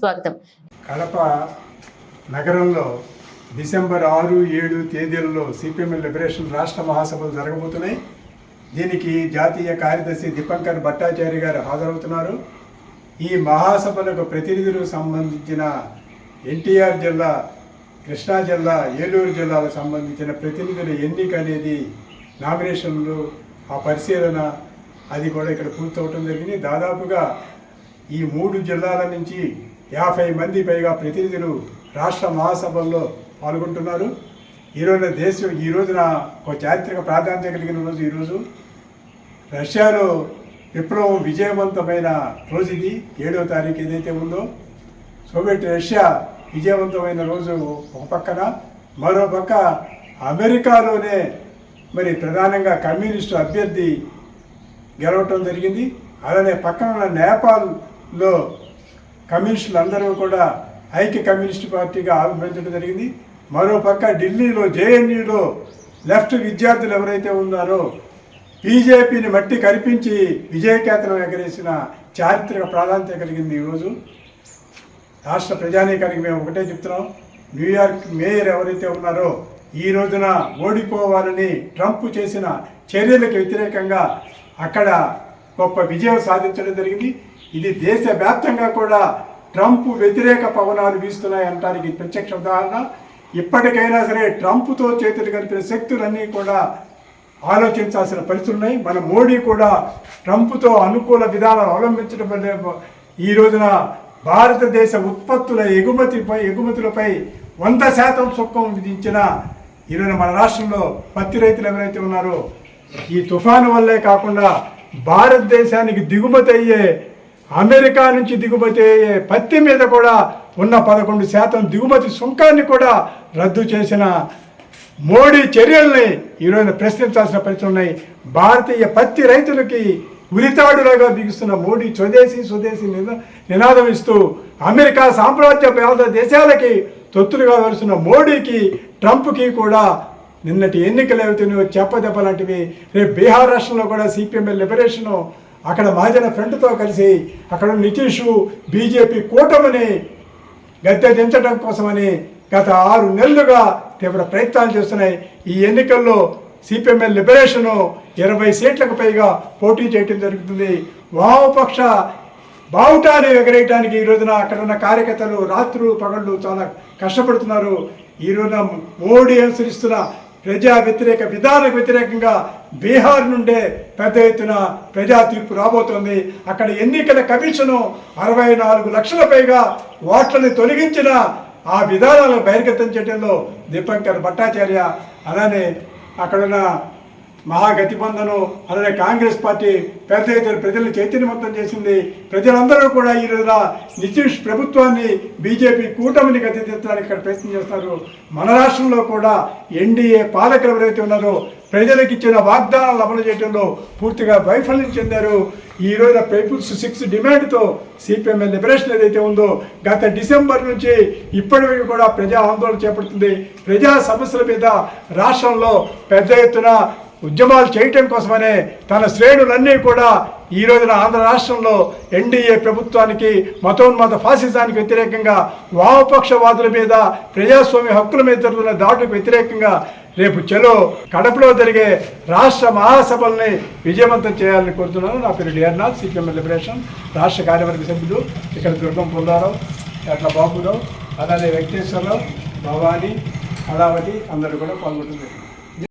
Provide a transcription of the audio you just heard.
స్వాగతం. కడప నగరంలో డిసెంబర్ ఆరు ఏడు తేదీలలో సిపిఎం లిబరేషన్ రాష్ట్ర మహాసభలు జరగబోతున్నాయి. దీనికి జాతీయ కార్యదర్శి దీపంకర్ భట్టాచార్య గారు హాజరవుతున్నారు. ఈ మహాసభలకు ప్రతినిధులకు సంబంధించిన ఎన్టీఆర్ జిల్లా కృష్ణా జిల్లా ఏలూరు జిల్లాలకు సంబంధించిన ప్రతినిధుల ఎన్నిక అనేది నామినేషన్లు ఆ పరిశీలన అది కూడా ఇక్కడ పూర్తవటం జరిగింది. దాదాపుగా ఈ మూడు జిల్లాల నుంచి యాభై మంది పైగా ప్రతినిధులు రాష్ట్ర మహాసభల్లో పాల్గొంటున్నారు. ఈరోజు దేశం ఈ రోజున ఒక చారిత్రక ప్రాధాన్యత కలిగిన రోజు ఈరోజు. రష్యాలో విప్లవం విజయవంతమైన రోజు ఇది. ఏడవ తారీఖు ఏదైతే ఉందో సోవియట్ రష్యా విజయవంతమైన రోజు ఒక పక్కన. మరో పక్క అమెరికాలోనే మరి ప్రధానంగా కమ్యూనిస్టు అభ్యర్థి గెలవటం జరిగింది. అలానే పక్కన ఉన్న నేపాల్లో కమ్యూనిస్టులు అందరూ కూడా ఐక్య కమ్యూనిస్ట్ పార్టీగా ఆవిర్భవించడం జరిగింది. మరో పక్క ఢిల్లీలో జేఎన్యూలో లెఫ్ట్ విద్యార్థులు ఎవరైతే ఉన్నారో బీజేపీని మట్టి కనిపించి విజయకేతనం ఎగరేసిన చారిత్రక ప్రాధాన్యత కలిగింది ఈరోజు రాష్ట్ర ప్రజానీకానికి మేము ఒకటే చెప్తున్నాం. న్యూయార్క్ మేయర్ ఎవరైతే ఉన్నారో ఈ రోజున ఓడిపోవాలని ట్రంప్ చేసిన చర్యలకు వ్యతిరేకంగా అక్కడ గొప్ప విజయం సాధించడం జరిగింది. ఇది దేశవ్యాప్తంగా కూడా ట్రంప్ వ్యతిరేక పవనాలు వీస్తున్నాయి అనడానికి ప్రత్యక్ష ఉదాహరణ. ఇప్పటికైనా సరే ట్రంప్తో చేతులు కలిపిన శక్తులన్నీ కూడా ఆలోచించాల్సిన పరిస్థితులు ఉన్నాయి. మన మోడీ కూడా ట్రంప్తో అనుకూల విధానాలు అవలంబించడం వల్లే ఈ రోజున భారతదేశ ఉత్పత్తుల ఎగుమతిపై ఎగుమతులపై వంద శాతం సుఖం విధించిన ఈరోజు మన రాష్ట్రంలో పత్తి రైతులు ఎవరైతే ఉన్నారో ఈ తుఫాను వల్లే కాకుండా భారతదేశానికి దిగుమతి అయ్యే అమెరికా నుంచి దిగుమతి అయ్యే పత్తి మీద కూడా ఉన్న పదకొండు శాతం దిగుమతి సుంకాన్ని కూడా రద్దు చేసిన మోడీ చర్యల్ని ఈరోజు ప్రశ్నించాల్సిన పరిస్థితులు ఉన్నాయి. భారతీయ పత్తి రైతులకి ఉరితాడులాగా బిగుస్తున్న మోడీ స్వదేశీ స్వదేశీ నినా నినాదం ఇస్తూ అమెరికా సామ్రాజ్య పేద దేశాలకి తొత్తులుగా వెలుస్తున్న మోడీకి ట్రంప్కి కూడా నిన్నటి ఎన్నికలు అవుతున్నాయో చెప్పదెబ్బ లాంటివి. రేపు బీహార్ రాష్ట్రంలో కూడా సిపిఎంఎల్ లిబరేషను అక్కడ మహాజన ఫ్రంట్తో కలిసి అక్కడ ఉన్న నితీష్ బీజేపీ కూటమిని గద్దె దించడం కోసమని గత ఆరు నెలలుగా తీవ్ర ప్రయత్నాలు చేస్తున్నాయి. ఈ ఎన్నికల్లో సిపిఎంఎల్ లిబరేషను ఇరవై సీట్లకు పైగా పోటీ చేయడం జరుగుతుంది. వామపక్ష బావుటాన్ని ఎగరేయడానికి ఈ రోజున అక్కడ ఉన్న కార్యకర్తలు రాత్రులు పగళ్ళు చాలా కష్టపడుతున్నారు. ఈ రోజున మోడీ అనుసరిస్తున్న ప్రజా వ్యతిరేక విధానకు వ్యతిరేకంగా బీహార్ నుండే పెద్ద ఎత్తున ప్రజా తీర్పు రాబోతోంది. అక్కడ ఎన్నికల కమిషను అరవై నాలుగు లక్షల పైగా ఓట్లని తొలగించిన ఆ విధానాలను బహిర్గతం చేయడంలో దీపంకర్ భట్టాచార్య అలానే అక్కడున్న మహాగతిబంధను అలానే కాంగ్రెస్ పార్టీ పెద్ద ఎత్తున ప్రజలను చైతన్యవంతం చేసింది. ప్రజలందరూ కూడా ఈ రోజున నితీష్ ప్రభుత్వాన్ని బీజేపీ కూటమిని గతిదించడానికి ఇక్కడ ప్రయత్నం చేస్తున్నారు. మన రాష్ట్రంలో కూడా ఎన్డీఏ పాలకులు ఎవరైతే ఉన్నారో ప్రజలకు ఇచ్చిన వాగ్దానాలు అమలు చేయడంలో పూర్తిగా వైఫల్యం చెందారు. ఈ రోజున పీపుల్స్ సిక్స్ డిమాండ్తో సిపిఎంఎల్ లిబరేషన్ ఏదైతే ఉందో గత డిసెంబర్ నుంచి ఇప్పటివరకు కూడా ప్రజా ఆందోళన చేపడుతుంది. ప్రజా సమస్యల మీద రాష్ట్రంలో పెద్ద ఎత్తున ఉద్యమాలు చేయటం కోసమనే తన శ్రేణులన్నీ కూడా ఈ రోజున ఆంధ్ర రాష్ట్రంలో ఎన్డీఏ ప్రభుత్వానికి మతోన్మత ఫాసిజానికి వ్యతిరేకంగా వామపక్షవాదుల మీద ప్రజాస్వామ్య హక్కుల మీద జరుగుతున్న దాడులకు వ్యతిరేకంగా రేపు చలో కడపలో జరిగే రాష్ట్ర మహాసభల్ని విజయవంతం చేయాలని కోరుతున్నాను. నా పేరు డిఆర్నాథ్ సిపిఎం లిబరేషన్ రాష్ట్ర కార్యవర్గ సభ్యులు ఇక్కడ దుర్గం పుల్లారావు ఎట్ల బాబురావు అలానే వెంకటేశ్వరరావు భవానీ కళావతి అందరూ కూడా పాల్గొంటున్నారు.